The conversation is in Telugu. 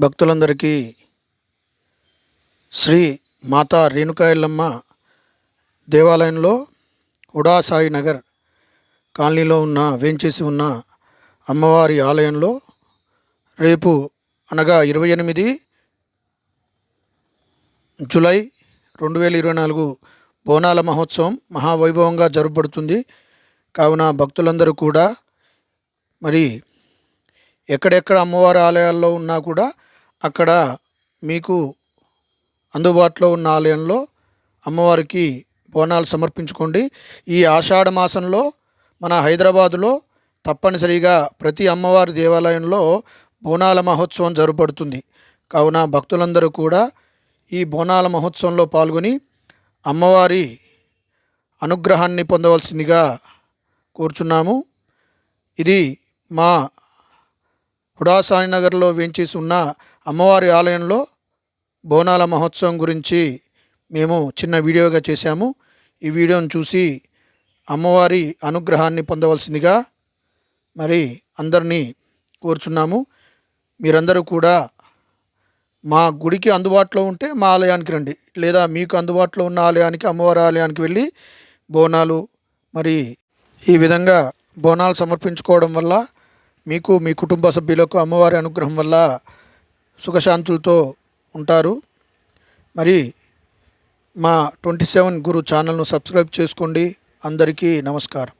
భక్తులందరికీ శ్రీ మాతా రేణుకాయలమ్మ దేవాలయంలో ఉడా సాయి నగర్ కాలనీలో ఉన్న వేంచేసి ఉన్న అమ్మవారి ఆలయంలో రేపు అనగా ఇరవై ఎనిమిది జూలై రెండు వేల ఇరవై నాలుగు బోనాల మహోత్సవం మహావైభవంగా జరుపబడుతుంది. కావున భక్తులందరూ కూడా మరి ఎక్కడెక్కడ అమ్మవారి ఆలయాల్లో ఉన్నా కూడా అక్కడ మీకు అందుబాటులో ఉన్న ఆలయంలో అమ్మవారికి బోనాలు సమర్పించుకోండి. ఈ ఆషాఢ మాసంలో మన హైదరాబాదులో తప్పనిసరిగా ప్రతి అమ్మవారి దేవాలయంలో బోనాల మహోత్సవం జరుపబడుతుంది. కావున భక్తులందరూ కూడా ఈ బోనాల మహోత్సవంలో పాల్గొని అమ్మవారి అనుగ్రహాన్ని పొందవలసిందిగా కోరుచున్నాము. ఇది మా హుడాసాయినగర్లో వేంచేసి ఉన్న అమ్మవారి ఆలయంలో బోనాల మహోత్సవం గురించి మేము చిన్న వీడియోగా చేశాము. ఈ వీడియోను చూసి అమ్మవారి అనుగ్రహాన్ని పొందవలసిందిగా మరి అందరినీ కోరుచున్నాము. మీరందరూ కూడా మా గుడికి అందుబాటులో ఉంటే మా ఆలయానికి రండి. లేదా మీకు అందుబాటులో ఉన్న ఆలయానికి అమ్మవారి ఆలయానికి వెళ్ళి బోనాలు మరి ఈ విధంగా బోనాలు సమర్పించుకోవడం వల్ల మీకు మీ కుటుంబ సభ్యులకు అమ్మవారి అనుగ్రహం వల్ల సుఖశాంతులతో ఉంటారు. మరి మా ట్వంటీ సెవెన్ గురు ఛానల్ను సబ్స్క్రైబ్ చేసుకోండి. అందరికీ నమస్కారం.